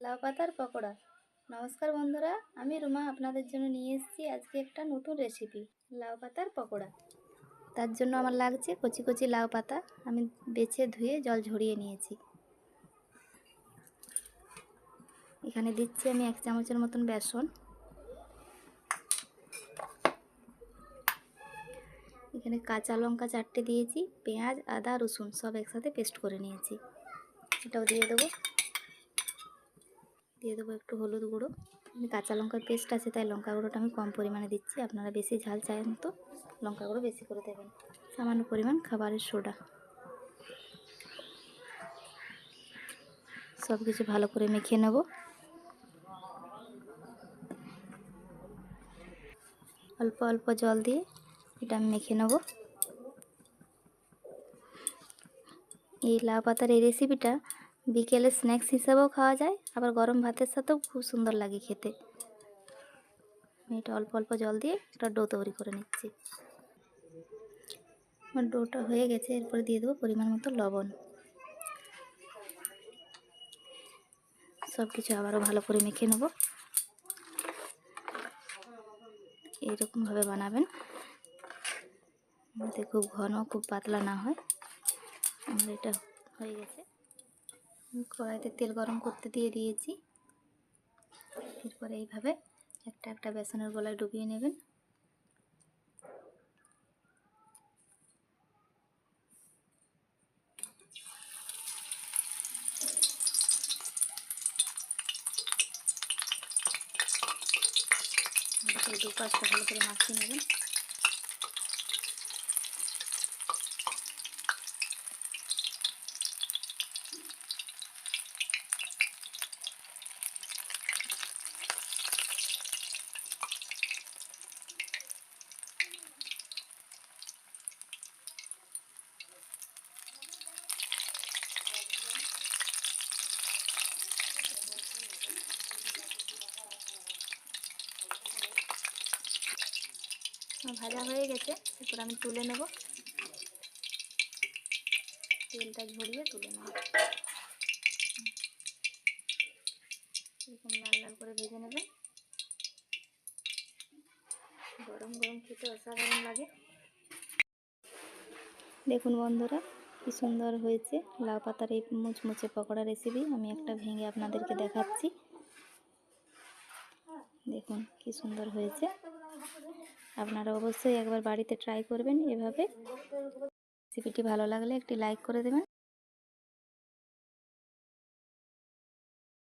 লাউ পাতার পকোড়া। নমস্কার বন্ধুরা, আমি রুমা আপনাদের জন্য নিয়ে এসেছি আজকে একটা নতুন রেসিপি লাউ পাতার পকোড়া। তার জন্য আমার লাগছে কচি কচি লাউ পাতা আমি বেছে ধুয়ে জল ঝরিয়ে নিয়েছি। এখানে দিচ্ছি আমি এক চামচের মতন বেসন। এখানে কাঁচা লঙ্কা চারটে দিয়েছি, পেঁয়াজ, আদা, রসুন সব একসাথে পেস্ট করে নিয়েছি। এটাও দিয়ে দেবো। দিয়ে দেবো একটু হলুদ গুঁড়ো। কাঁচা লঙ্কার পেস্ট আছে, তাই লঙ্কা গুঁড়োটা আমি কম পরিমাণে দিচ্ছি। আপনারা বেশি ঝাল চান তো, লঙ্কা গুঁড়ো বেশি করে দেবেন। সামান্য পরিমাণ খাবারের সোডা। সব কিছু ভালো করে মেখে নেব। অল্প অল্প জল দিয়ে এটা আমি মেখে নেব। এই লাউ পাতার এই রেসিপিটা বিকেলে স্ন্যাক্স হিসাবেও খাওয়া যায়, আবার গরম ভাতের সাথেও খুব সুন্দর লাগে খেতে। এটা অল্প অল্প জল দিয়ে একটা ডো তৈরি করে নিচ্ছি। আমার ডোটা হয়ে গেছে, এরপরে দিয়ে দেবো পরিমাণ মতো লবণ। সব কিছু আবারও ভালো করে মেখে নেব। এইরকমভাবে বানাবেন, যাতে খুব ঘন খুব পাতলা না হয়। আমার এটা হয়ে গেছে। কড়াইতে তেল গরম করতে দিয়ে দিয়েছি। এরপরে এইভাবে একটা একটা বেসনের গলায় ডুবিয়ে নেবেন। ভালো করে দু পাঁচটা ভালো করে মাখিয়ে নেবেন। ভাজা হয়ে গেছে, এরপর আমি তুলে নেব। তেলটা ঝরিয়ে তুলে নেব। এরকম লাল লাল করে ভেজে নেবেন। গরম গরম খেতে অসাধারণ লাগে। দেখুন বন্ধুরা, কি সুন্দর হয়েছে। লাউ পাতার এই মুচমুচে পকোড়া রেসিপি আমি একটা ভেঙে আপনাদেরকে দেখাচ্ছি। দেখুন, কি সুন্দর হয়েছে। আপনারা অবশ্যই একবার বাড়িতে ট্রাই করবেন এভাবে। রেসিপিটি ভালো লাগলে একটি লাইক করে দেবেন।